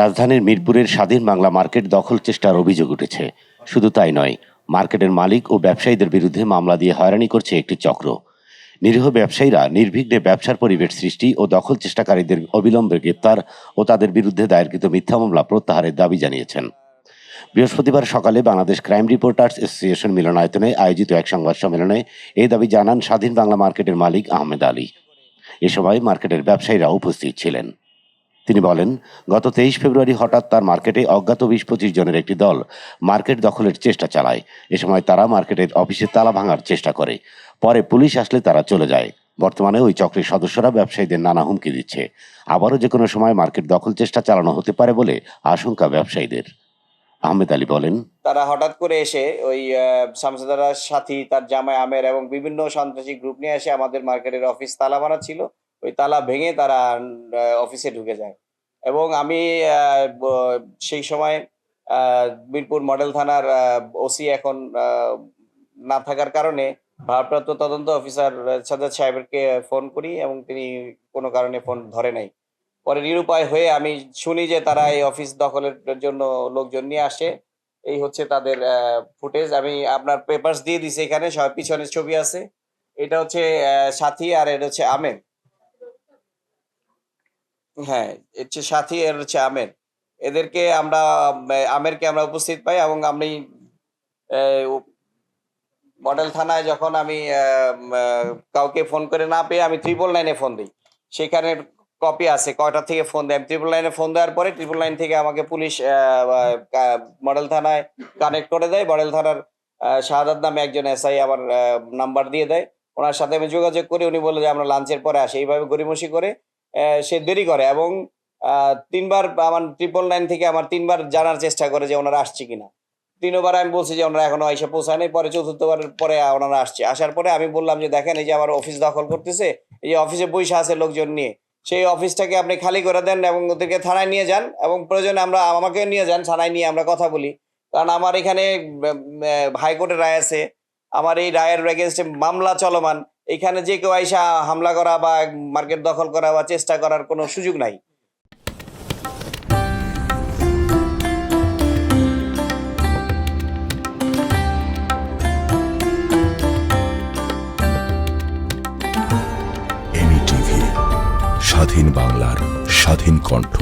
রাজধানীর মিরপুরের স্বাধীন বাংলা মার্কেট দখল চেষ্টার অভিযোগ উঠেছে। শুধু তাই নয়, মার্কেটের মালিক ও ব্যবসায়ীদের বিরুদ্ধে মামলা দিয়ে হয়রানি করছে একটি চক্র। নিরীহ ব্যবসায়ীরা নির্বিঘ্নে ব্যবসার পরিবেশ সৃষ্টি ও দখল চেষ্টাকারীদের অবিলম্বে গ্রেপ্তার ও তাদের বিরুদ্ধে দায়েরকৃত মিথ্যা মামলা প্রত্যাহারের দাবি জানিয়েছেন। বৃহস্পতিবার সকালে বাংলাদেশ ক্রাইম রিপোর্টার্স অ্যাসোসিয়েশন মিলনায়তনে আয়োজিত এক সংবাদ সম্মেলনে এই দাবি জানান স্বাধীন বাংলা মার্কেটের মালিক আহমেদ আলী। এ সময় মার্কেটের ব্যবসায়ীরা উপস্থিত ছিলেন। তিনি বলেন, গত তেইশ ফেব্রুয়ারি হঠাৎ তার মার্কেটে অজ্ঞাত বিশ পঁচিশ জনের একটি দল মার্কেট দখলের চেষ্টা চালায়। এ সময় তারা মার্কেটের অফিসে তালা ভাঙার চেষ্টা করে। পরে পুলিশ আসলে তারা চলে যায়। বর্তমানে ওই চক্রের সদস্যরা ব্যবসায়ীদের নানা হুমকি দিচ্ছে। আবারও যে কোনো সময় মার্কেট দখল চেষ্টা চালানো হতে পারে বলে আশঙ্কা ব্যবসায়ীদের। আহমেদ আলী বলেন, তারা হঠাৎ করে এসে ওই শামসুদারার সাথী, তার জামাই আমের এবং বিভিন্ন সন্ত্রাসী গ্রুপ নিয়ে এসে আমাদের মার্কেটের অফিস তালা মারা ছিল ওই তালা ভেঙে তারা অফিসে ঢুকে যায়। এবং আমি সেই সময় মিরপুর মডেল থানার ওসি এখন না থাকার কারণে ভারপ্রাপ্ত তদন্ত অফিসার সাজাদ সাহেবকে ফোন করি এবং তিনি কোনো কারণে ফোন ধরে নাই। পরে নিরুপায় হয়ে আমি শুনি যে তারা এই অফিস দখলের জন্য লোকজন নিয়ে আসে। এই হচ্ছে তাদের ফুটেজ আমি আপনার পেপারস দিয়ে দিছি এখানে, সব পিছনের ছবি আছে। এটা হচ্ছে সাথী আর এটা হচ্ছে আমের হ্যাঁ হচ্ছে সাথী আর হচ্ছে আমের। এদেরকে আমরা আমেরকে আমরা উপস্থিত পাই এবং আমি মডেল থানায় যখন আমি কাউকে ফোন করে না পেয়ে আমি ট্রিপল নাইনে ফোন দিই। সেখানে কপি আছে কয়টা থেকে ফোন দেয়? আমি ট্রিপল লাইনে ফোন দেওয়ার পরে ট্রিপল লাইন থেকে আমাকে পুলিশ মডেল থানায় কানেক্ট করে দেয়। মডেল থানার আহ, শাহাদাত নামে একজন এসআই আমার নাম্বার দিয়ে দেয়। ওনার সাথে আমি যোগাযোগ করি। উনি বলল যে আমরা লাঞ্চের পরে আসি। এইভাবে গড়িমসি করে সে দেরি করে এবং তিনবার আমার ট্রিপল নাইন থেকে আমার তিনবার জানার চেষ্টা করে যে ওনারা আসছে কিনা। তিনবার আমি বলছি যে ওনারা এখনও এসে পৌঁছায় নাই পরে চতুর্থবার পরে ওনারা আসছে। আসার পরে আমি বললাম যে, দেখেন, এই যে আমার অফিস দখল করতেছে, এই অফিসে বৈশা আছে লোকজন নিয়ে, সেই অফিসটাকে আপনি খালি করে দেন এবং ওদেরকে থানায় নিয়ে যান এবং প্রয়োজনে আমরা, আমাকে নিয়ে যান, থানায় নিয়ে আমরা কথা বলি। কারণ আমার এখানে হাইকোর্টের রায় আছে। আমার এই রায়ের এগেনস্টে মামলা চলমান। এখানে যে কেউ আইসা হামলা করা বা মার্কেট দখল করা বা চেষ্টা করার কোনো সুযোগ নাই। স্বাধীন বাংলার স্বাধীন কণ্ঠ।